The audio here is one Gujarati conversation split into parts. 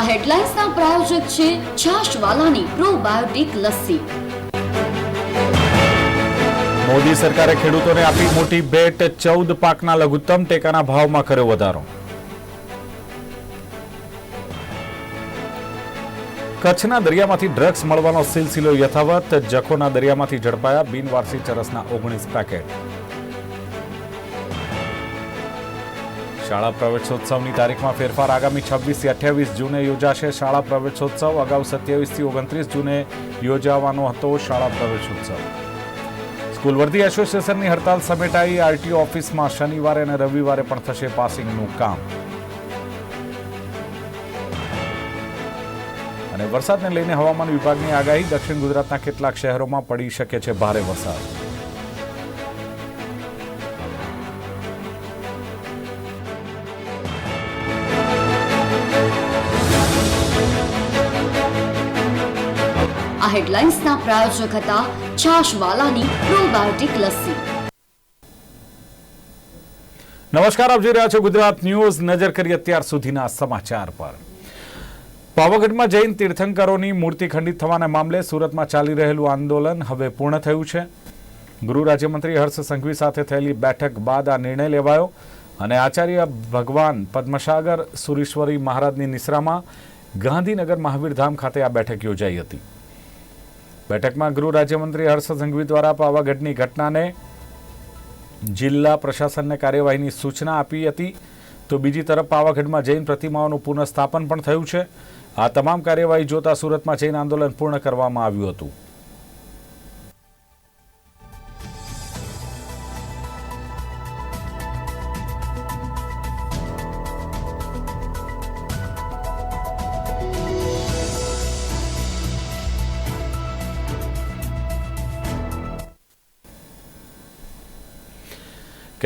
આ હેડલાઇન્સના પ્રાયોજક છે છાશવાલાની પ્રોબાયોટિક લસ્સી. મોદી સરકારે ખેડૂતોને આપી મોટી ભેટ, ચૌદ પાકના લઘુત્તમ ટેકાના ભાવમાં કર્યો વધારો. કચ્છના દરિયામાંથી ડ્રગ્સ મળવાનો સિલસિલો યથાવત, જખોના દરિયામાંથી ઝડપાયા બિનવારસી ચરસના ઓગણીસ પેકેટ. શાળા પ્રવેશોત્સવની તારીખમાં ફેરફાર આગામી છવ્વીસથી અઠ્યાવીસ જૂને યોજાશે. શાળા પ્રવેશોત્સવ અગાઉ સત્યાવીસથી ઓગણત્રીસ જૂને યોજાવાનો હતો શાળા પ્રવેશોત્સવ. સ્કૂલ વર્ધી એસોસિએશનની હડતાલ સમેટાઈ. આરટીઓ ઓફિસમાં શનિવારે અને રવિવારે પણ થશે પાસિંગનું કામ. અને વરસાદને લઈને હવામાન વિભાગની આગાહી. દક્ષિણ ગુજરાતના કેટલાક શહેરોમાં પડી શકે છે ભારે વરસાદ. હેડલાઇન્સના પ્રાયોજક હતા છાશવાલાની પ્રોબાયોટિક લસ્સી. નમસ્કાર, આપ જોઈ રહ્યા છો ગુજરાત ન્યૂઝ. નજર કરી અત્યાર સુધીના સમાચાર પર. પાવાગઢમાં જૈન તીર્થંકરોની મૂર્તિ ખંડિત થવાના મામલે સુરતમાં ચાલી રહેલું આંદોલન હવે પૂર્ણ થયું છે. ગૃહ રાજ્યમંત્રી હર્ષ સંઘવી સાથે થયેલી બેઠક બાદ આ નિર્ણય લેવાયો અને આચાર્ય ભગવાન પદ્મસાગર સુરેશ્વરી મહારાજની નિશ્રામાં ગાંધીનગર મહાવીરધામ ખાતે આ બેઠક યોજાઈ હતી. બેઠકમાં ગૃહ રાજ્યમંત્રી હર્ષ સંઘવી દ્વારા પાવાગઢની ઘટનાને જિલ્લા પ્રશાસનને કાર્યવાહીની સૂચના આપી હતી. તો બીજી તરફ પાવાગઢમાં જૈન પ્રતિમાઓનું પુનઃસ્થાપન પણ થયું છે. આ તમામ કાર્યવાહી જોતા સુરતમાં જૈન આંદોલન પૂર્ણ કરવામાં આવ્યું હતું.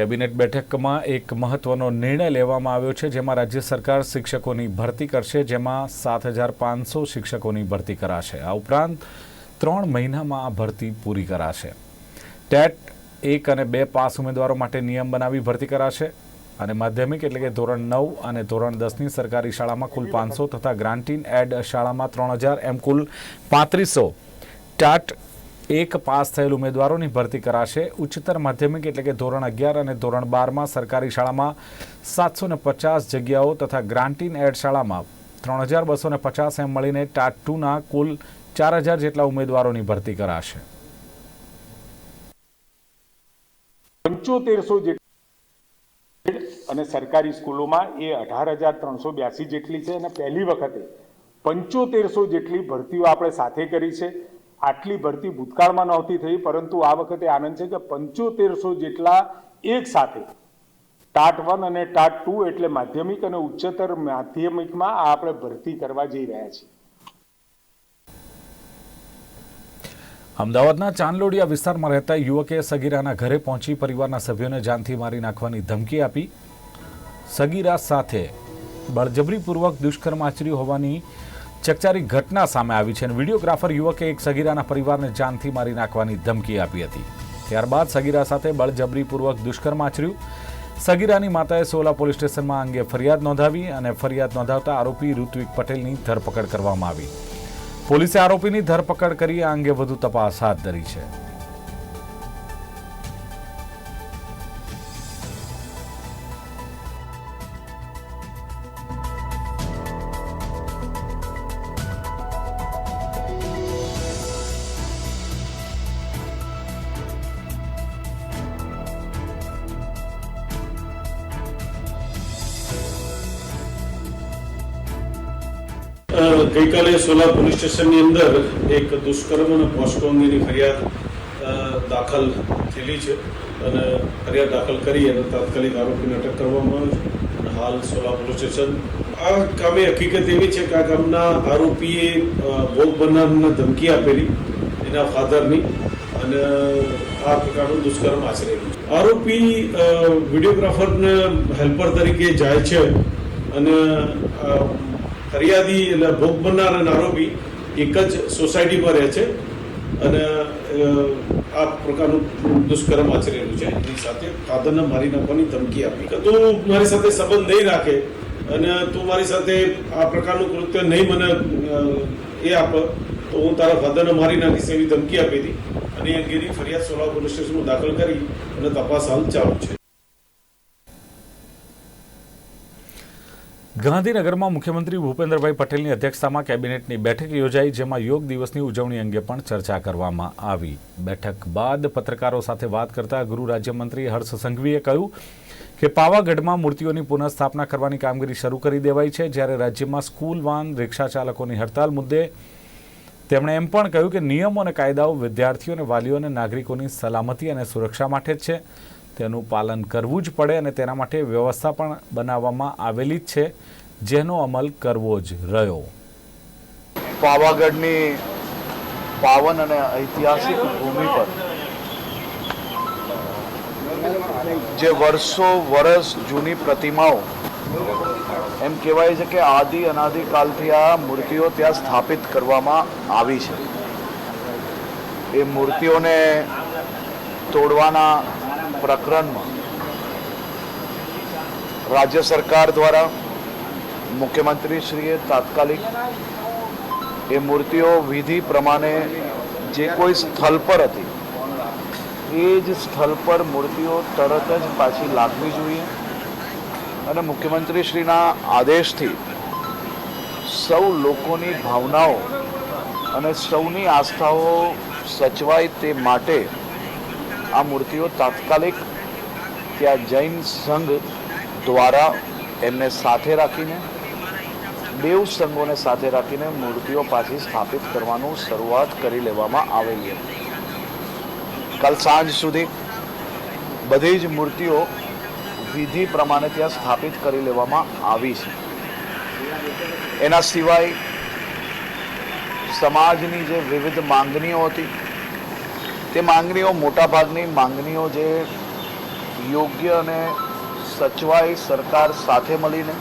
કેબિનેટ બેઠકમાં એક મહત્વનો નિર્ણય લેવામાં આવ્યો છે, જેમાં રાજ્ય સરકાર શિક્ષકોની ભરતી કરશે, જેમાં સાત હજાર પાંચસો શિક્ષકોની ભરતી કરાશે. આ ઉપરાંત ત્રણ મહિનામાં આ ભરતી પૂરી કરાશે. ટેટ એક અને બે પાસ ઉમેદવારો માટે નિયમ બનાવી ભરતી કરાશે અને માધ્યમિક એટલે કે ધોરણ નવ અને ધોરણ દસની સરકારી શાળામાં કુલ પાંચસો તથા ગ્રાન્ટીન એડ શાળામાં ત્રણ હજાર એમ કુલ પાંત્રીસો. ટાટ એક પાસ થયેલ ઉમેદવારોની ભરતી કરાશે. ઉચ્ચતર માધ્યમિક એટલે કે ધોરણ અગિયાર અને ધોરણ બારમાં સરકારી શાળામાં સાતસો ને પચાસ જગ્યાઓ તથા ગ્રાન્ટીન એડ શાળામાં ત્રણ હજાર બસો ને પચાસ એમ મળીને ટાટ ટુના કુલ ચાર હજાર જેટલા ઉમેદવારોની ભરતી કરાશે. પંચોતેરસો જેટલી અને સરકારી સ્કૂલોમાં એ અઢાર હજાર ત્રણસો બ્યાસી જેટલી છે અને પહેલી વખતે પંચોતેરસો જેટલી ભરતીઓ આપણે સાથે કરી છે. આટલી ભરતી ભૂતકાળમાં નહોતી થઈ, પરંતુ આ વખતે આનંદ છે કે પંચોતેરસો જેટલા એક સાથે ટાટ વન અને ટાટ ટુ એટલે માધ્યમિક અને ઉચ્ચતર માધ્યમિકમાં આ આપણે ભરતી કરવા જઈ રહ્યા છીએ. અમદાવાદના ચાંદલોડિયા વિસ્તારમાં રહેતા યુવકે સગીરાના ઘરે પહોંચી પરિવારના સભ્યોને જાનથી મારી નાખવાની ધમકી આપી. સગીરા સાથે બળજબરીપૂર્વક દુષ્કર્મ આચર્યું હોવાની ચકચારી ઘટના સામે આવી છે અને વિડીયોગ્રાફર યુવકે એક સગીરાના પરિવારને જાનથી મારી નાખવાની ધમકી આપી હતી. ત્યારબાદ સગીરા સાથે બળજબરીપૂર્વક દુષ્કર્મ આચર્યું. સગીરાની માતાએ સોલા પોલીસ સ્ટેશનમાં અંગે ફરિયાદ નોંધાવી અને ફરિયાદ નોંધાવતા આરોપી ઋત્વિક પટેલની ધરપકડ કરવામાં આવી. પોલીસે આરોપીની ધરપકડ કરી આ અંગે વધુ તપાસ હાથ ધરી છે. ગઈકાલે સોલા પોલીસ સ્ટેશનની અંદર એક દુષ્કર્મ અને પોસ્કો અંગેની ફરિયાદ દાખલ થયેલી છે. અને ફરિયાદ દાખલ કરી અને તાત્કાલિક આરોપીને અટક કરવામાં આવ્યો અને હાલ સોલા પોલીસ સ્ટેશન, આ કામે હકીકત એવી છે કે આ ગામના આરોપીએ ભોગ બનનારને ધમકી આપેલી એના ફાધરની અને આ પ્રકારનું દુષ્કર્મ આચરેલું છે. આરોપી વિડીયોગ્રાફરને હેલ્પર તરીકે જાય છે અને ફરિયાદી એટલે ભોગ બનનાર અને આરોપી એક જ સોસાયટીમાં રહે છે. અને આ પ્રકારનું દુષ્કર્મ આચરેલું છે. એની સાથે ફાધરને મારી નાખવાની ધમકી આપી. કે તું મારી સાથે સંબંધ નહીં રાખે અને તું મારી સાથે આ પ્રકારનું કૃત્ય નહીં મને એ આપ, તો હું તારા ફાધરને મારી નાખીશ એવી ધમકી આપી હતી. અને એ અંગેની ફરિયાદ સોલા પોલીસ સ્ટેશનમાં દાખલ કરી અને તપાસ હાલ ચાલુ છે. ગાંધીનગરમાં મુખ્યમંત્રી ભૂપેન્દ્રભાઈ પટેલની અધ્યક્ષતામાં કેબિનેટની બેઠક યોજાઈ, જેમાં યોગ દિવસની ઉજવણી અંગે પણ ચર્ચા કરવામાં આવી. બેઠક બાદ પત્રકારો સાથે વાત કરતા ગૃહ રાજ્યમંત્રી હર્ષ સંઘવીએ કહ્યું કે પાવાગઢમાં મૂર્તિઓની પુનઃસ્થાપના કરવાની કામગીરી શરૂ કરી દેવાઈ છે. જ્યારે રાજ્યમાં સ્કૂલ, વાન રિક્ષા ચાલકોની હડતાલ મુદ્દે તેમણે એમ પણ કહ્યું કે નિયમો અને કાયદાઓ વિદ્યાર્થીઓ અને વાલીઓ અને નાગરિકોની સલામતી અને સુરક્ષા માટે જ છે. તેનું પાલન કરવું જ પડે અને તેના માટે વ્યવસ્થા પણ બનાવવામાં આવેલી જ છે, જેનો અમલ કરવો જ રહ્યો. પાવાગઢની પાવન અને ઐતિહાસિક ભૂમિ પર જે વર્ષો વર્ષ જૂની પ્રતિમાઓ, એમ કહેવાય છે કે આદિ અનાદિકાલથી આ મૂર્તિઓ ત્યાં સ્થાપિત કરવામાં આવી છે. એ મૂર્તિઓને તોડવાના પ્રકરણમાં રાજ્ય સરકાર દ્વારા મુખ્યમંત્રીશ્રીએ તાત્કાલિક એ મૂર્તિઓ વિધિ પ્રમાણે જે કોઈ સ્થળ પર હતી, એ જ સ્થળ પર મૂર્તિઓ તરત જ પાછી લાગવી જોઈએ અને મુખ્યમંત્રીશ્રીના આદેશથી સૌ લોકોની ભાવનાઓ અને સૌની આસ્થાઓ સચવાય તે માટે આ મૂર્તિઓ તાત્કાલિક ત્યાં જૈન સંઘ દ્વારા એમને સાથે રાખીને બેઉ સંઘોને સાથે રાખીને મૂર્તિઓ પાછી સ્થાપિત કરવાનું શરૂઆત કરી લેવામાં આવેલી હતી. કાલ સાંજ સુધી બધી જ મૂર્તિઓ વિધિ પ્રમાણે ત્યાં સ્થાપિત કરી લેવામાં આવી છે. એના સિવાય સમાજની જે વિવિધ માંગણીઓ હતી તે માંગણીઓ, મોટાભાગની માંગણીઓ જે યોગ્ય અને સચવાઈ સરકાર સાથે મળીને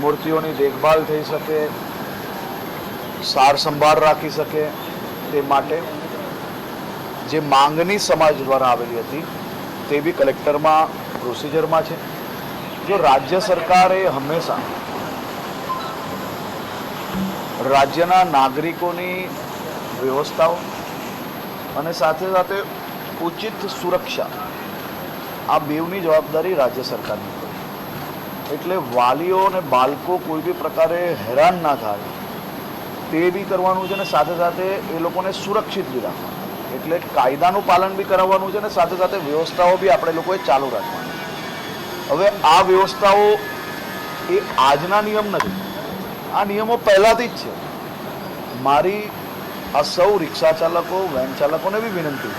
મૂર્તિઓની દેખભાલ થઈ શકે સાર સંભાળ રાખી શકે તે માટે જે માંગણી સમાજ દ્વારા આવેલી હતી તે બી કલેક્ટરમાં, પ્રોસિજરમાં છે. જો રાજ્ય સરકારે હંમેશા રાજ્યના નાગરિકોની વ્યવસ્થાઓ અને સાથે સાથે ઉચિત સુરક્ષા. આ બેવની જવાબદારી રાજ્ય સરકારની હોય. એટલે વાલીઓ અને બાળકો કોઈ બી પ્રકારે હેરાન ના થાય, તે બી કરવાનું છે અને સાથે સાથે એ લોકોને સુરક્ષિત બી રાખવાનું. એટલે કાયદાનું પાલન બી કરાવવાનું છે અને સાથે સાથે વ્યવસ્થાઓ બી આપણે લોકોએ ચાલુ રાખવાની હવે આ વ્યવસ્થાઓ એ આજના નિયમ નથી. આ નિયમો પહેલાંથી જ છે. મારી આ સૌ રિક્ષા ચાલકો, વેન ચાલકોને બી વિનંતી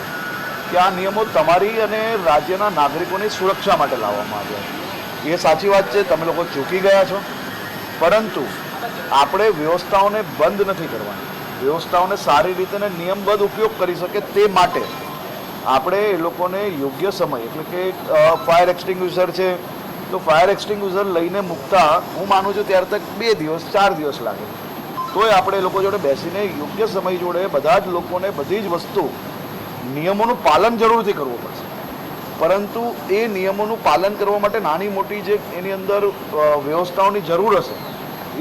કે આ નિયમો તમારી અને રાજ્યના નાગરિકોની સુરક્ષા માટે લાવવામાં આવ્યા એ સાચી વાત છે, તમે લોકો ચૂકી ગયા છો. પરંતુ આપણે વ્યવસ્થાઓને બંધ નથી કરવાની. વ્યવસ્થાઓને સારી રીતે અને નિયમબદ્ધ ઉપયોગ કરી શકે તે માટે આપણે એ લોકોને યોગ્ય સમય, એટલે કે ફાયર એક્સટિંગ્યુઝર છે, તો ફાયર એક્સટિંગ્યુઝર લઈને મૂકતા, હું માનું છું, ત્યાર તક બે દિવસ, ચાર દિવસ લાગે. તોય આપણે લોકો જોડે બેસીને યોગ્ય સમય જોડે બધા જ લોકોને બધી જ વસ્તુ નિયમોનું પાલન જરૂરથી કરવું પડશે. પરંતુ એ નિયમોનું પાલન કરવા માટે નાની મોટી જે એની અંદર વ્યવસ્થાઓની જરૂર હશે,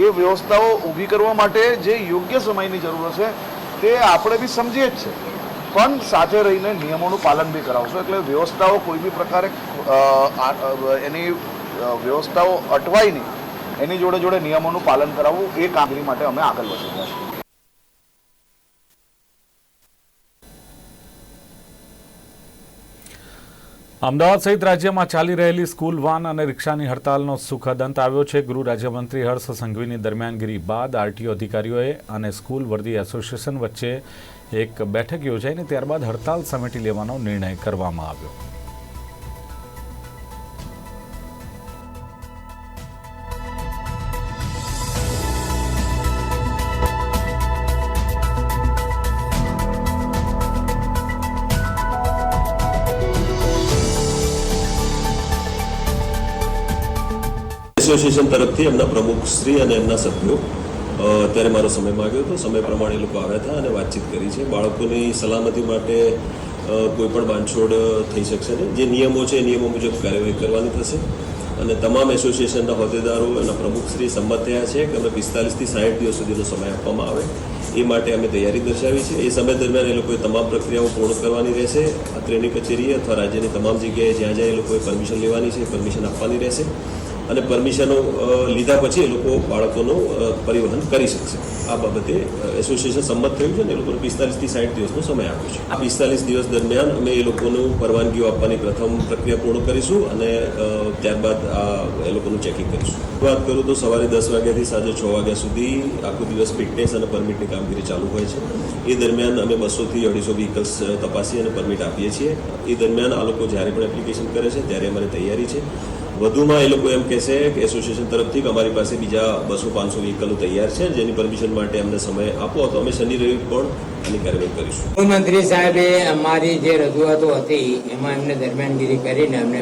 એ વ્યવસ્થાઓ ઊભી કરવા માટે જે યોગ્ય સમયની જરૂર હશે, તે આપણે બી સમજીએ જ છે પણ સાથે રહીને નિયમોનું પાલન બી કરાવશું. એટલે વ્યવસ્થાઓ કોઈ બી પ્રકારે એની વ્યવસ્થાઓ અટવાય નહીં. એની જોડે જોડે નિયમોનું પાલન કરાવવું એ કામગીરી માટે અમે આગળ વધી રહ્યા છીએ. અમદાવાદ સહિત રાજ્યમાં ચાલી રહેલી સ્કૂલ વાન અને રિક્ષાની હડતાલનો સુખદ અંત આવ્યો છે. ગૃહ રાજ્યમંત્રી હર્ષ સંઘવીની દરમિયાનગીરી બાદ આરટીઓ અધિકારીઓએ અને સ્કૂલ વર્દી એસોસિએશન વચ્ચે એક બેઠક યોજાઈને ત્યારબાદ હડતાલ સમેટી લેવાનો નિર્ણય કરવામાં આવ્યો. એસોસિએશન તરફથી એમના પ્રમુખ શ્રી અને એમના સભ્યો અત્યારે ત્યારે મારો સમય માંગ્યો હતો. સમય પ્રમાણે એ લોકો આવ્યા હતા અને વાતચીત કરી છે. બાળકોની સલામતી માટે કોઈ પણ બાંધછોડ થઈ શકશે નહીં. જે નિયમો છે, એ નિયમો મુજબ કાર્યવાહી કરવાની થશે. અને તમામ એસોસિએશનના હોદ્દેદારો, એના પ્રમુખશ્રી સંમત થયા છે કે અમે પિસ્તાલીસથી સાઠ દિવસ સુધીનો સમય આપવામાં આવે. એ માટે અમે તૈયારી દર્શાવી છે. એ સમય દરમિયાન એ લોકોએ તમામ પ્રક્રિયાઓ પૂર્ણ કરવાની રહેશે. અત્રેની કચેરીએ અથવા રાજ્યની તમામ જગ્યાએ જ્યાં જ્યાં એ લોકોએ પરમિશન લેવાની છે પરમિશન આપવાની રહેશે. અને પરમિશનો લીધા પછી એ લોકો બાળકોનું પરિવહન કરી શકશે. આ બાબતે એસોસિએશન સંમત થયું છે ને એ લોકોને પિસ્તાલીસથી સાઠ દિવસનો સમય આપ્યો છે. આ પિસ્તાલીસ દિવસ દરમિયાન અમે એ લોકોનું પરવાનગીઓ આપવાની પ્રથમ પ્રક્રિયા પૂર્ણ કરીશું અને ત્યારબાદ આ, એ લોકોનું ચેકિંગ કરીશું. વાત કરું તો સવારે દસ વાગ્યાથી સાંજે છ વાગ્યા સુધી આખો દિવસ ફિટનેસ અને પરમિટની કામગીરી ચાલુ હોય છે. એ દરમિયાન અમે બસોથી અઢીસો વ્હીકલ્સ તપાસી અને પરમિટ આપીએ છીએ. એ દરમિયાન આ લોકો જ્યારે પણ એપ્લિકેશન કરે છે, ત્યારે અમારે તૈયારી છે. વધુમાં એ લોકો એમ કહેશે કે એસોસિએશન તરફથી કે અમારી પાસે બીજા બસો પાંચસો વ્હીકલો તૈયાર છે જેની પરમિશન માટે અમને સમય આપો. તો અમે શનિ રવિ પણ આની કાર્યવાહી કરીશું. મુખ્યમંત્રી સાહેબે અમારી જે રજૂઆતો હતી એમાં એમને દરમિયાનગીરી કરીને અમને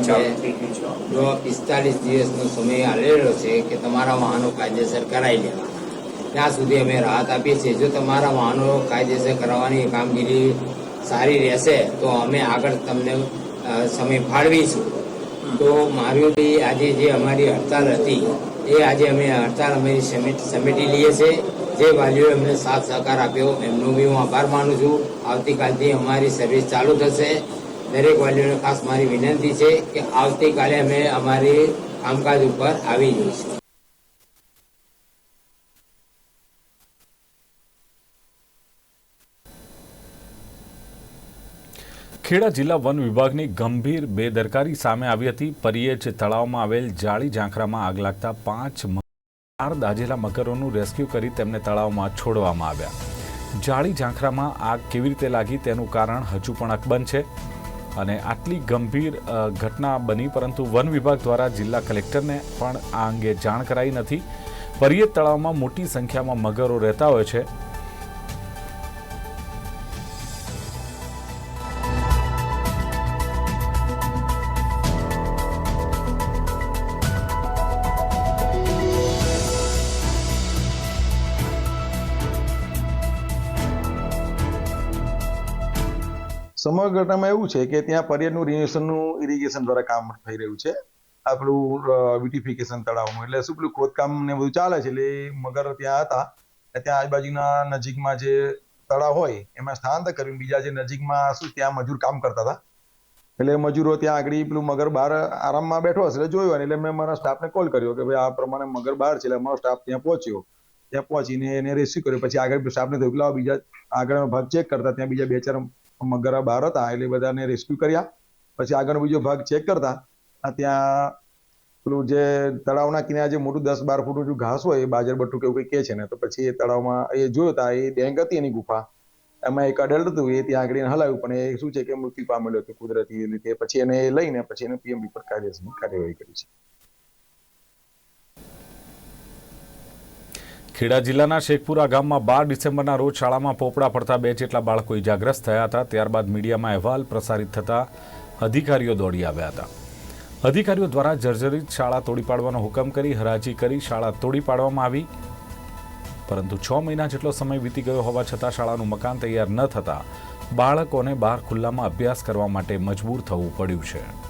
જો પિસ્તાલીસ દિવસનો સમય આલેલો છે કે તમારા વાહનો કાયદેસર કરાવી લેવા. ત્યાં સુધી અમે રાહત આપીએ છીએ. જો તમારા વાહનો કાયદેસર કરાવવાની કામગીરી સારી રહેશે તો અમે આગળ તમને સમય ફાળવીશું. તો મારું બી આજે જે અમારી હડતાલ હતી, એ આજે અમે હડતાલ અમારી સમેટ લઈએ છીએ જે વાલીઓએ અમને સાથ સહકાર આપ્યો, એમનો બી હું આભાર માનું છું. આવતીકાલથી અમારી સર્વિસ ચાલુ થશે. દરેક વાલીઓને ખાસ મારી વિનંતી છે કે આવતીકાલે અમે અમારી કામકાજ ઉપર આવી જઈશું. ખેડા જિલ્લા વન વિભાગની ગંભીર બેદરકારી સામે આવી હતી. પરિયેજ તળાવમાં આવેલ જાળી ઝાંખરામાં આગ લાગતા પાંચ ચાર દાજેલા મગરોનું રેસ્ક્યુ કરી તેમને તળાવમાં છોડવામાં આવ્યા. જાળી ઝાંખરામાં આગ કેવી રીતે લાગી તેનું કારણ હજુ પણ અકબંધ છે અને આટલી ગંભીર ઘટના બની, પરંતુ વન વિભાગ દ્વારા જિલ્લા કલેક્ટરને પણ આ અંગે જાણ કરાઈ નથી. પરિયેજ તળાવમાં મોટી સંખ્યામાં મગરો રહેતા હોય છે. સમગ્ર એવું છે કે ત્યાં પર્યટનું રિનેશનનું ઇરિગેશન દ્વારા કામ થઈ રહ્યું છે. આપણું બ્યુટિફિકેશન તળાવનું. એટલે શું પેલું ખોદકામ ને બધું ચાલે છે? એટલે મગર ત્યાં હતા ત્યાં આજુબાજુના નજીકમાં જે તળાવ હોય, એમાં સ્થળાંતર કર્યું. બીજા જે નજીકમાં શું ત્યાં મજૂર કામ કરતા હતા. એટલે મજૂરો ત્યાં આગળ પેલું મગર બહાર આરામમાં બેઠો હશે એટલે જોયું એટલે મેં મારા સ્ટાફને કોલ કર્યો કે ભાઈ આ પ્રમાણે મગર બહાર છે એટલે અમારો સ્ટાફ ત્યાં પહોંચ્યો. ત્યાં પહોંચીને એને રેસ્ક્યુ કર્યો. પછી આગળ સાપને થયું લાવો બીજા આગળ ભાગ ચેક કરતા. ત્યાં બીજા બે ચાર મગરા બહાર હતા. એટલે બધાને રેસ્ક્યુ કર્યા. પછી આગળનો બીજો ભાગ ચેક કરતા. ત્યાં પેલું જે તળાવના કિનારે જે મોટું દસ બાર ફૂટનું જે ઘાસ હોય, એ બાજર બટ્ટું કેવું કંઈ કે છે ને, તો પછી એ તળાવમાં એ જોયો હતા એ ડેંગ હતી એની ગુફા. એમાં એક અડલ્ટ હતું, એ ત્યાં આગળ હલાવ્યું. પણ એ શું છે કે મૃત્યુ પામેલું હતું કુદરતી રીતે. પછી એને લઈને, પછી એને પીએમબી પર કાર્યવાહી કરી છે. ખેડા જિલ્લાના શેખપુરા ગામમાં બાર ડિસેમ્બરના રોજ શાળામાં પોપડા પડતા બે જેટલા બાળકો ઇજાગ્રસ્ત થયા હતા. ત્યારબાદ મીડિયામાં અહેવાલ પ્રસારિત થતા અધિકારીઓ દોડી આવ્યા હતા. અધિકારીઓ દ્વારા જર્જરિત શાળા તોડી પાડવાનો હુકમ કરી હરાજી કરી શાળા તોડી પાડવામાં આવી. પરંતુ છ મહિના જેટલો સમય વીતી ગયો હોવા છતાં શાળાનું મકાન તૈયાર ન થતાં બાળકોને બહાર ખુલ્લામાં અભ્યાસ કરવા માટે મજબૂર થવું પડ્યું છે.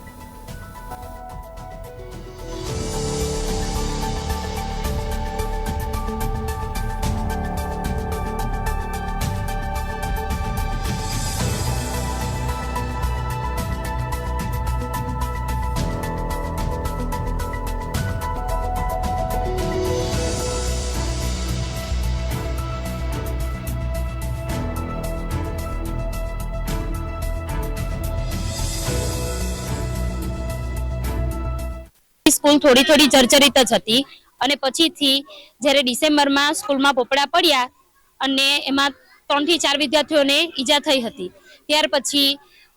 થોડી થોડી જર્જરિત જ હતી. અને પછીથી જ્યારે ડિસેમ્બરમાં સ્કૂલમાં પોપડા પડ્યા અને એમાં ત્રણથી ચાર વિદ્યાર્થીઓને ઈજા થઈ હતી. ત્યાર પછી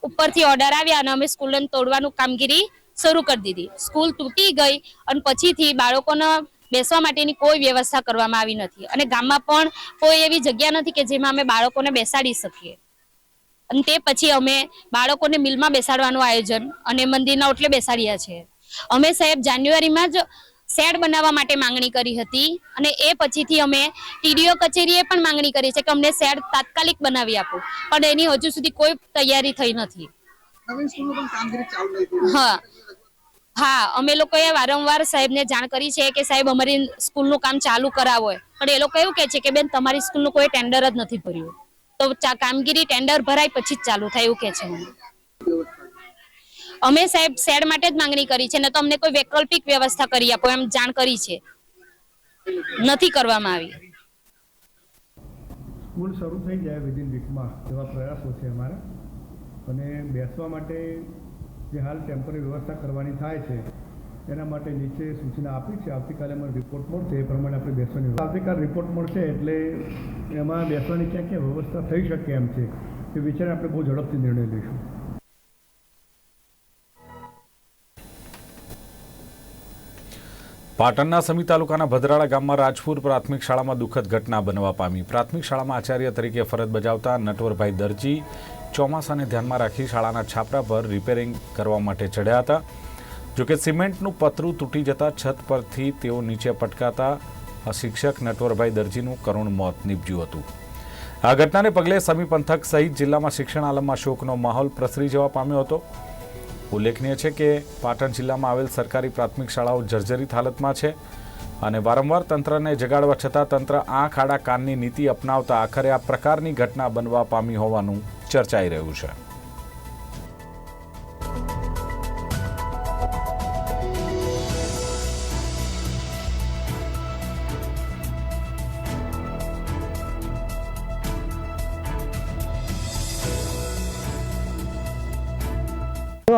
ઉપરથી ઓર્ડર આવ્યા અને અમે સ્કૂલને તોડવાનું કામગીરી શરૂ કરી દીધી. સ્કૂલ તૂટી ગઈ અને પછીથી બાળકોને બેસવા માટેની કોઈ વ્યવસ્થા કરવામાં આવી નથી. અને ગામમાં પણ કોઈ એવી જગ્યા નથી કે જેમાં અમે બાળકોને બેસાડી શકીએ. અને તે પછી અમે બાળકોને મિલમાં બેસાડવાનું આયોજન અને મંદિરના ઓટલે બેસાડ્યા છે. અમે સાહેબ જાન્યુઆરીમાં જ શેડ બનાવવા માટે માંગણી કરી હતી અને એ પછીથી અમે ટીડીઓ કચેરીએ પણ માંગણી કરી છે કે અમને શેડ તાત્કાલિક બનાવી આપો. પણ એની હજુ સુધી કોઈ તૈયારી થઈ નથી. હા. હા અમે લોકોએ વારંવાર સાહેબને જાણ કરી છે કે સાહેબ અમારી સ્કૂલનું કામ ચાલુ કરાવો પણ એ લોકો એવું કહે છે કે બેન તમારી સ્કૂલનું કોઈ ટેન્ડર જ નથી ભર્યું. તો કામગીરી ટેન્ડર ભરાય પછી જ ચાલુ થાય એવું કહે છે મને. અમે સાહેબ શેડ માટે જ માંગણી કરી છે ને તો અમને કોઈ વૈકલ્પિક વ્યવસ્થા કરી આપો, એમ જાણ કરી છે. નથી કરવામાં આવી. સ્કૂલ શરૂ થઈ જાય વિધિન વીકમાં એવા પ્રયાસો છે અમારા. અને બેસવા માટે જે હાલ ટેમ્પરરી વ્યવસ્થા કરવાની થાય છે, એના માટે નીચે સૂચના આપી છે. આવતીકાલે અમારો રિપોર્ટ મળશે, એ પ્રમાણે આપણે બેસવાની આવતીકાલ રિપોર્ટ મળશે એટલે એમાં બેસવાની ક્યાં ક્યાં વ્યવસ્થા થઈ શકે એમ છે, એ વિચારે આપણે બહુ ઝડપથી નિર્ણય લઈશું. પાટણના સમી તાલુકાના ભદ્રાળા ગામમાં રાજપુર પ્રાથમિક શાળામાં દુઃખદ ઘટના બનવા પામી. પ્રાથમિક શાળામાં આચાર્ય તરીકે ફરજ બજાવતા નટવરભાઈ દરજી ચોમાસાને ધ્યાનમાં રાખી શાળાના છાપરા પર રિપેરિંગ કરવા માટે ચડ્યા હતા. જોકે સિમેન્ટનું પતરું તૂટી જતા છત પરથી તેઓ નીચે પટકાતા શિક્ષક નટવરભાઈ દરજીનું કરુણ મોત નીપજ્યું હતું. આ ઘટનાને પગલે સમી પંથક સહિત જિલ્લામાં શિક્ષણ આલમમાં શોકનો માહોલ પ્રસરી જવા પામ્યો હતો. ઉલ્લેખનીય છે કે પાટણ જિલ્લામાં આવેલ સરકારી પ્રાથમિક શાળાઓ જર્જરિત હાલતમાં છે અને વારંવાર તંત્રને જગાડવા છતાં તંત્ર આંખ આડા કાનની નીતિ અપનાવતા આખરે આ પ્રકારની ઘટના બનવા પામી હોવાનું ચર્ચાઈ રહ્યું છે.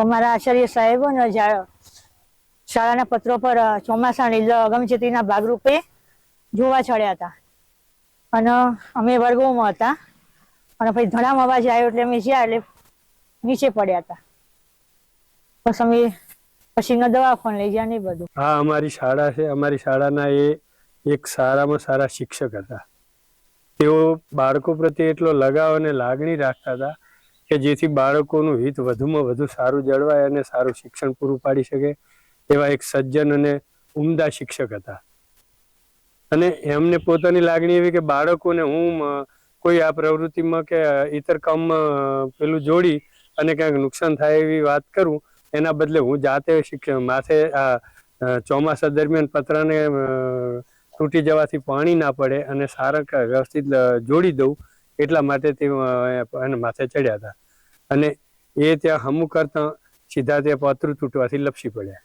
અમારા આચાર્ય સાહેબોને શાળાના પત્રો પર અ, ચોમાસાની અગમચેતીના ભાગરૂપે જોવા ચડ્યા હતા. અને અમે વર્ગોમાં હતા. અને પછી ધડામ અવાજ આવ્યો એટલે અમે જ્યાં એટલે નીચે પડ્યા હતા. બસ અમે પછી દવાખાને લઈ ગયા નહીં બધું. હા અમારી શાળા છે. અમારી શાળાના એ એક સારામાં સારા શિક્ષક હતા. તેઓ બાળકો પ્રત્યે એટલો લગાવ અને લાગણી રાખતા હતા કે જેથી બાળકોનું હિત વધુમાં વધુ સારું જળવાય અને સારું શિક્ષણ પૂરું પાડી શકે એવા એક સજ્જન અને ઉમદા શિક્ષક હતા. અને એમને પોતાની લાગણી એવી કે બાળકોને હું કોઈ આ પ્રવૃત્તિમાં કે ઇતર કામમાં પેલું જોડી અને ક્યાંક નુકસાન થાય એવી વાત કરું, એના બદલે હું જાતે શિક્ષણ માથે આ ચોમાસા દરમિયાન પતરાને તૂટી જવાથી પાણી ના પડે અને સારા વ્યવસ્થિત જોડી દઉં એટલા માટે તે એના માથે ચડ્યા હતા. અને એ ત્યાં હમું કરતા સીધા તે પતરું તૂટવાથી લપસી પડ્યા.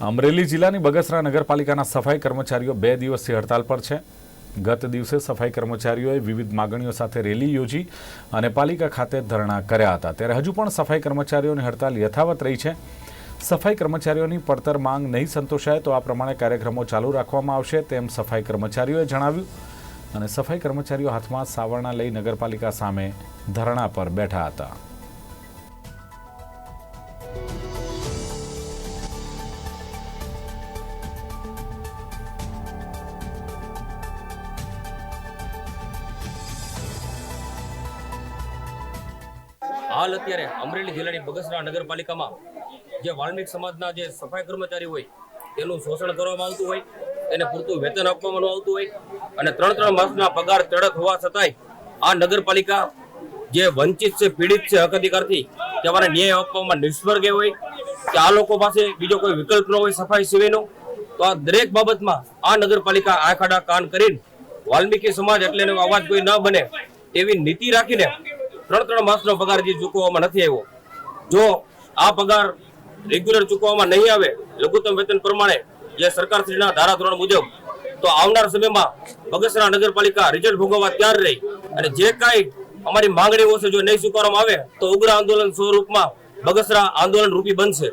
અમરેલી જિલ્લાની બગસરા નગરપાલિકાના સફાઈ કર્મચારીઓ બે દિવસથી હડતાલ પર છે. ગત દિવસે સફાઈ કર્મચારીઓએ વિવિધ માગણીઓ સાથે રેલી યોજી અને પાલિકા ખાતે ધરણા કર્યા હતા. ત્યારે હજુ પણ સફાઈ કર્મચારીઓની હડતાલ યથાવત રહી છે. સફાઈ કર્મચારીઓની પડતર માંગ નહીં સંતોષાય તો આ પ્રમાણે કાર્યક્રમો ચાલુ રાખવામાં આવશે તેમ સફાઈ કર્મચારીઓએ જણાવ્યું. અને સફાઈ કર્મચારીઓ હાથમાં સાવરણા લઈ નગરપાલિકા સામે ધરણા પર બેઠા હતા. હાલ અત્યારે અમરેલી જિલ્લાની બગસરા નગરપાલિકામાં જે વાલ્મીક સમાજના જે સફાઈ કર્મચારી હોય, તેનું શોષણ કરવામાં આવતું હોય, એને પૂરતું વેતન આપવામાં આવતું હોય અને ત્રણ ત્રણ માસના પગાર ચડત હોવા છતાંય આ નગરપાલિકા જે વંચિત છે, પીડિત છે, હક અધિકારથી તેમને ન્યાય આપવામાં નિષ્ફળ ગઈ હોય કે આ લોકો પાસે બીજો કોઈ વિકલ્પ ન હોય સફાઈ સિવાયનો, તો આ દરેક બાબતમાં આ નગરપાલિકા આખાડા કાન કરીને વાલ્મીકી સમાજ એટલે અવાજ કોઈ ન બને એવી નીતિ રાખીને ત્રણ ત્રણ માસનો પગાર હજી ચૂકવવામાં નથી આવ્યો. જો આ પગાર રેગ્યુલર ચૂકવવામાં નહીં આવે, લઘુત્તમ વેતન પ્રમાણે જે સરકારશ્રીના ધારાધોરણ મુજબ, તો આવનાર સમયમાં બગસરા નગરપાલિકા રિઝલ્ટ ભોગવવા તૈયાર રહી અને જે કાંઈ અમારી માંગણીઓ છે જો નહીં સ્વીકારવામાં આવે, તો ઉગ્ર આંદોલન સ્વરૂપમાં બગસરા આંદોલન રૂપી બનશે.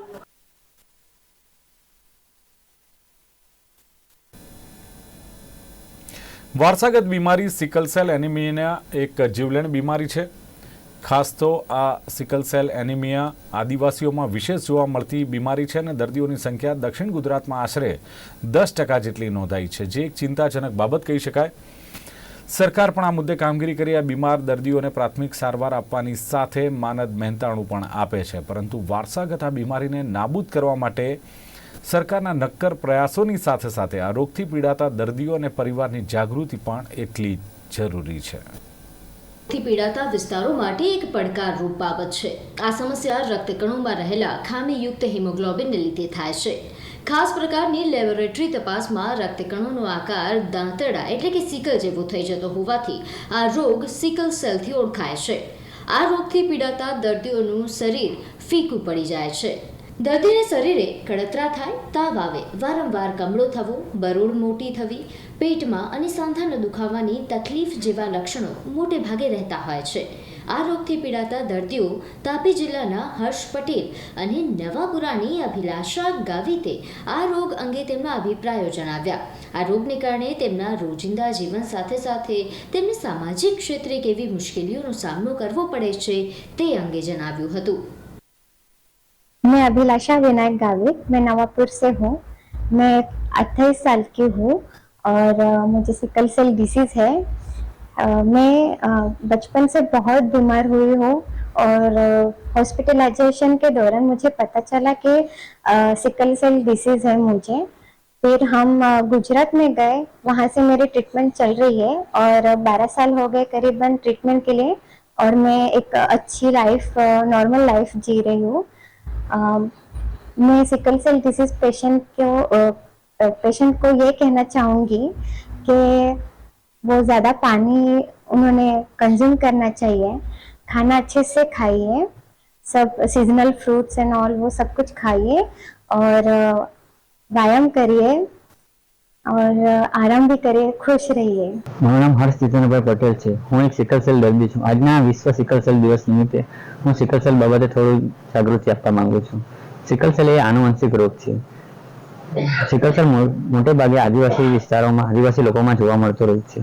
વારસાગત બીમારી સિકલ સેલ એનિમિયા એક જીવલેણ બીમારી છે. ખાસ તો આ સિકલ સેલ એનિમિયા આદિવાસીઓમાં વિશેષ જોવા મળતી બીમારી છે અને દર્દીઓની સંખ્યા દક્ષિણ ગુજરાતમાં આશરે દસ ટકા જેટલી નોંધાઈ છે, જે એક ચિંતાજનક બાબત કહી શકાય. સરકાર પણ આ મુદ્દે કામગીરી કરી, આ બીમાર દર્દીઓને પ્રાથમિક સારવાર આપવાની સાથે માનદ મહેનતાણું પણ આપે છે. પરંતુ વારસાગત આ બીમારીને નાબૂદ કરવા માટે સરકારના નક્કર પ્રયાસોની સાથે સાથે આ રોગથી પીડાતા દર્દીઓ અને પરિવારની જાગૃતિ પણ એટલી જરૂરી છે. થી પીડાતા વિસ્તારો માટે એક પડકારરૂપ બાબત છે. આ સમસ્યા રક્તકણોમાં રહેલા ખામીયુક્ત હિમોગ્લોબિનને લીધે થાય છે. ખાસ પ્રકારની લેબોરેટરી તપાસમાં રક્તકણોનો આકાર દાંતરડા એટલે કે સિકલ જેવો થઈ જતો હોવાથી આ રોગ સિકલ સેલથી ઓળખાય છે. આ રોગથી પીડાતા દર્દીઓનું શરીર ફીકું પડી જાય છે. દર્દીને શરીરે કડતરા થાય, તાવ આવે, વારંવાર કમળો થવો બરોળ મોટી થવી, પેટમાં અને સાંધાના દુખાવાની તકલીફ જેવા લક્ષણો મોટે ભાગે રહેતા હોય છે. આ રોગથી પીડાતા દર્દીઓ તાપી જિલ્લાના હર્ષ પટેલ અને નવાપુરાની અભિલાષા ગાવિતે આ રોગ અંગે તેમના અભિપ્રાયો જણાવ્યા. આ રોગને કારણે તેમના રોજિંદા જીવન સાથે સાથે તેમને સામાજિક ક્ષેત્રે કેવી મુશ્કેલીઓનો સામનો કરવો પડે છે તે અંગે જણાવ્યું હતું. मैं अभिलाषा विनायक गावित, मैं नवापुर से हूँ। मैं अट्ठाईस साल की हूँ और मुझे सिकल सेल डिसीज है। मैं बचपन से बहुत बीमार हुई हूँ और हॉस्पिटलाइजेशन के दौरान मुझे पता चला कि सिकल सेल डिसीज है मुझे। फिर हम गुजरात में गए। वहाँ से मेरी ट्रीटमेंट चल रही है और 12 साल हो गए करीबन ट्रीटमेंट के लिए और मैं एक अच्छी लाइफ नॉर्मल लाइफ जी रही हूँ। मैं सिकल सेल डिसीज पेशेंट को पेशेंट को ये कहना चाहूँगी कि वो ज़्यादा पानी उन्होंने कंज्यूम करना चाहिए, खाना अच्छे से खाइए, सब सीजनल फ्रूट्स एंड ऑल वो सब कुछ खाइए और व्यायाम करिए। और अ, आराम भी करिए खुश रहिए મારું નામ હર્ષ જીતેન્દ્રભાઈ પટેલ છે હું એક સિકલ સેલ દર્દી છું આજના વિશ્વ સિકલ સેલ દિવસ નિમિત્તે હું સિકલ સેલ બાબતે થોડું જાગૃતિ આપવા માંગુ છું સિકલ સેલ એ આનુવંશિક રોગ છે સિકલ સેલ મો- મોટે ભાગે આદિવાસી વિસ્તારોમાં આદિવાસી લોકોમાં જોવા મળતો રોગ છે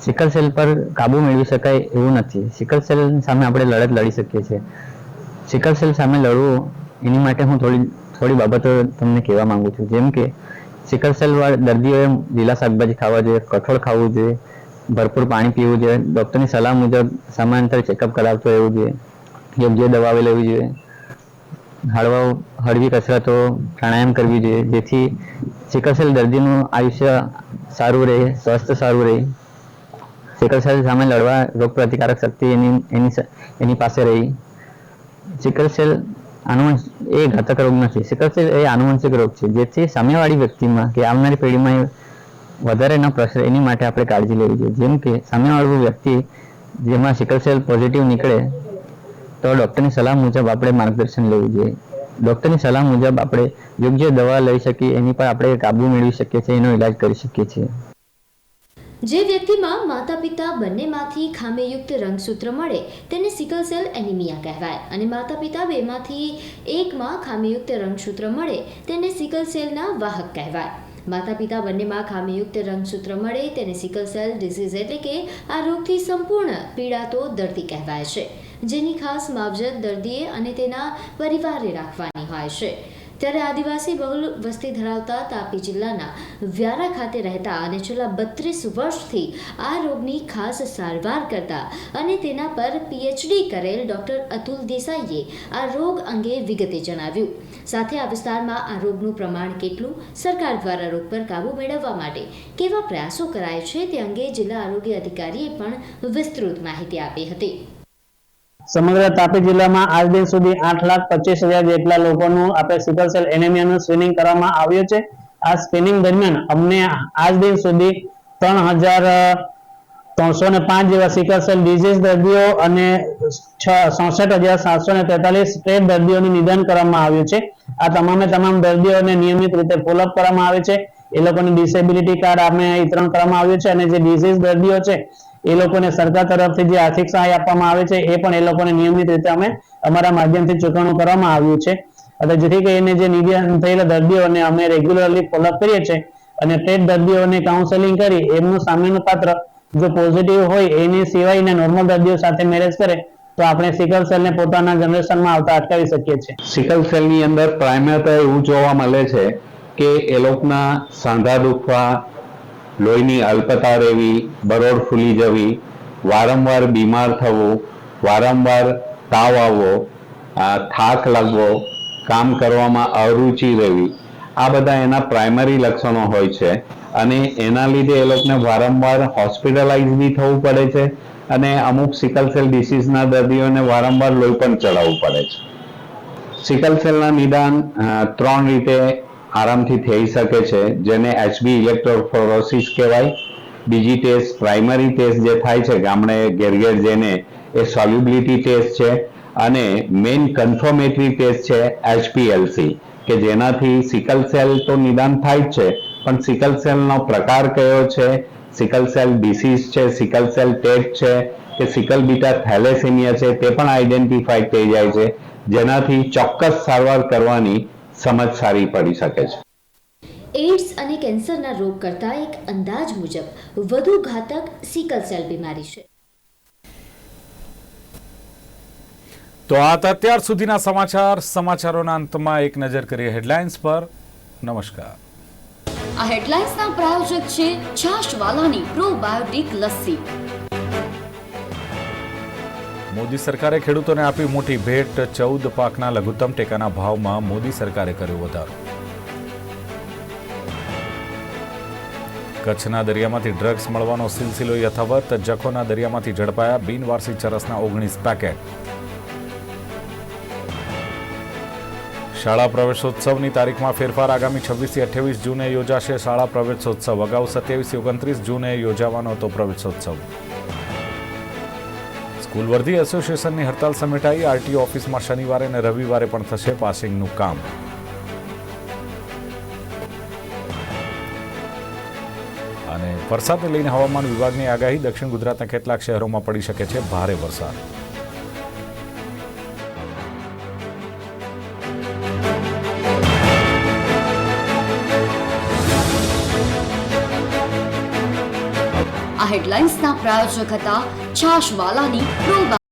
સિકલ સેલ પર કાબુ મેળવી શકાય એવું નથી સિકલ સેલ સામે આપણે લડત લડી શકીએ છીએ સિકલ સેલ સામે લડવું એની માટે હું થોડી થોડી બાબતો તમને કહેવા માંગુ છું જેમ કે સિકલ સેલ દર્દીઓએ લીલા શાકભાજી ખાવા જોઈએ, કઠોળ ખાવું જોઈએ, ભરપૂર પાણી પીવું જોઈએ. ડૉક્ટરની સલાહ મુજબ સમાંતર ચેકઅપ કરાવતો રહેવું જોઈએ. યોગ્ય દવાઓ લેવી જોઈએ. હળવા, હળવી કસરતો પ્રાણાયામ કરવી જોઈએ, જેથી સિકલ દર્દીનું આયુષ્ય સારું રહે, સ્વસ્થ સારું રહે. સિકલ સામે લડવા રોગ પ્રતિકારક શક્તિ એની એની એની પાસે રહી. સિકલ આનુવંશ એ ઘાતક રોગ નથી. સિકલસેલ એ આનુવંશિક રોગ છે. જેથી સામેવાળી વ્યક્તિમાં કે આવનારી પેઢીમાં વધારે ન પ્રસરે. એની માટે આપણે કાળજી લેવી જોઈએ. જેમ કે સામેવાળું વ્યક્તિ જેમાં સિકલસેલ પોઝિટિવ નીકળે, તો ડૉક્ટરની સલાહ મુજબ આપણે માર્ગદર્શન લેવું જોઈએ. ડૉક્ટરની સલાહ મુજબ આપણે યોગ્ય દવા લઈ શકીએ. એની પર આપણે કાબુ મેળવી શકીએ છીએ, એનો ઇલાજ કરી શકીએ છીએ. જે વ્યક્તિમાં માતા પિતા બંનેમાંથી ખામીયુક્ત રંગસૂત્ર મળે, તેને સિકલ સેલ એનિમિયા કહેવાય. અને માતા પિતા બેમાંથી એકમાં ખામીયુક્ત રંગસૂત્ર મળે, તેને સિકલ સેલના વાહક કહેવાય. માતા પિતા બંનેમાં ખામીયુક્ત રંગસૂત્ર મળે, તેને સિકલ સેલ ડિસીઝ એટલે કે આ રોગથી સંપૂર્ણ પીડાતો દર્દી કહેવાય છે. જેની ખાસ માવજત દર્દીએ અને તેના પરિવારે રાખવાની હોય છે. ત્યારે આદિવાસી બહુલ વસ્તી ધરાવતા તાપી જિલ્લાના વ્યારા ખાતે રહેતા અને છેલ્લા બત્રીસ વર્ષથી આ રોગની ખાસ સારવાર કરતા અને તેના પર પીએચડી કરેલ ડોક્ટર અતુલ દેસાઈએ આ રોગ અંગે વિગતે જણાવ્યું. સાથે આ વિસ્તારમાં આ રોગનું પ્રમાણ કેટલું, સરકાર દ્વારા રોગ પર કાબૂ મેળવવા માટે કેવા પ્રયાસો કરાય છે તે અંગે જિલ્લા આરોગ્ય અધિકારીએ પણ વિસ્તૃત માહિતી આપી હતી. સમગ્ર તાપી જિલ્લામાં આજ દિન સુધી આઠ લાખ પચીસ હજાર જેટલા લોકોનું આપણે સિકલ સેલ એનેમિયાનું સ્ક્રીનિંગ કરવામાં આવ્યું છે. આ સ્ક્રીનિંગ દરમિયાન અમને આજ દિન સુધી ત્રણ હજાર ત્રણસો ને પાંચ જેવા સિકલ સેલ ડિઝીઝ દર્દીઓ અને ચોસઠ હજાર સાતસો ને તેતાલીસ સ્ટ્રેટ દર્દીઓનું નિદાન કરવામાં આવ્યું છે. આ તમામે તમામ દર્દીઓને નિયમિત રીતે ફોલોઅપ કરવામાં આવે છે. એ લોકોની ડિસેબિલિટી કાર્ડ આપણે વિતરણ કરવામાં આવ્યું છે અને જે ડિઝીઝ દર્દીઓ છે એ લોકોને સરકાર તરફથી જે આર્થિક સહાય આપવામાં આવે છે, એ પણ એ લોકોને નિયમિત રીતે અમે અમારા માધ્યમથી ચૂકવણું કરવામાં આવ્યું છે. એટલે જેથી કરીને જે નિદાન થયેલા દર્દીઓને અમે રેગ્યુલરલી ફોલોઅપ કરીએ છીએ અને તે દર્દીઓને કાઉન્સેલિંગ કરી, એમનું સામેનું પાત્ર જો પોઝિટિવ હોય, એની સિવાયના નોર્મલ દર્દીઓ સાથે મેરેજ કરે, તો આપણે સિકલ સેલને પોતાના જનરેશનમાં આવતા અટકાવી શકીએ છીએ. સિકલ સેલની અંદર પ્રાઇમર એવું જોવા મળે છે કે એ લોકોના સાંધા દુખવા લોહીની અલ્પતા રહેવી બરોડ ફૂલી જવી, વારંવાર બીમાર થવું, વારંવાર તાવ આવવો થાક લાગવો, કામ કરવામાં અરુચિ રહેવી, આ બધા એના પ્રાઇમરી લક્ષણો હોય છે. અને એના લીધે એ લોકોને વારંવાર હોસ્પિટલાઇઝ બી થવું પડે છે અને અમુક સિકલ સેલ ડિસીઝના દર્દીઓને વારંવાર લોહી પણ ચડાવવું પડે છે. સિકલ સેલના નિદાન ત્રણ રીતે આરામથી થઈ શકે છે, જેને એચબી ઇલેક્ટ્રોફોરોસિસ કહેવાય. બીજી ટેસ્ટ પ્રાઇમરી ટેસ્ટ જે થાય છે, ગામડે ઘેર ઘેર જઈને, એ સોલ્યુબિલિટી ટેસ્ટ છે. અને મેઇન કન્ફર્મેટરી ટેસ્ટ છે એચપીએલસી કે જેનાથી સિકલ સેલ તો નિદાન થાય જ છે, પણ સિકલ સેલનો પ્રકાર કયો છે? સિકલ સેલ ડિસીઝ છે સિકલ સેલ ટેટ છે, કે સિકલ બીટા થેલેસેમિયા છે, તે પણ આઈડેન્ટિફાઈ થઈ જાય છે. જેનાથી ચોક્કસ સારવાર કરવાની સમજ સારી પડી શકે છે. એઇડ્સ અને કેન્સરના રોગ કરતાં એક અંદાજ મુજબ વધુ ઘાતક સિકલ સેલ બીમારી છે. તો આ અત્યાર સુધીના સમાચાર. સમાચારોના અંતમાં એક નજર કરીએ હેડલાઇન્સ પર. નમસ્કાર. આ હેડલાઇન્સના પ્રાયોજક છે છાશવાલાની પ્રોબાયોટિક લસ્સી. મોદી સરકારે ખેડૂતોને આપી મોટી ભેટ ચૌદ પાકના લઘુત્તમ ટેકાના ભાવમાં મોદી સરકારે કર્યો વધારો. કચ્છના દરિયામાંથી ડ્રગ્સ મળવાનો સિલસિલો યથાવત, જખોના દરિયામાંથી ઝડપાયા બિનવારસી ચરસના ઓગણીસ પેકેટ. શાળા પ્રવેશોત્સવની તારીખમાં ફેરફાર આગામી છવ્વીસથી અઠ્યાવીસ જૂને યોજાશે શાળા પ્રવેશોત્સવ. અગાઉ સત્યાવીસ ઓગણત્રીસ જૂને યોજાવાનો હતો પ્રવેશોત્સવ. સ્કૂલ વર્ધી એસોસિએશનની હડતાલ સમેટાઈ. આરટીઓ ઓફિસમાં શનિવારે અને રવિવારે પણ થશે પાસિંગનું કામ. અને વરસાદને લઈને હવામાન વિભાગની આગાહી. દક્ષિણ ગુજરાતના કેટલાક શહેરોમાં પડી શકે છે ભારે વરસાદ. હેડલાઇન્સના પ્રાયોજક હતા. છાશવાલાની પ્રોબાયોટિક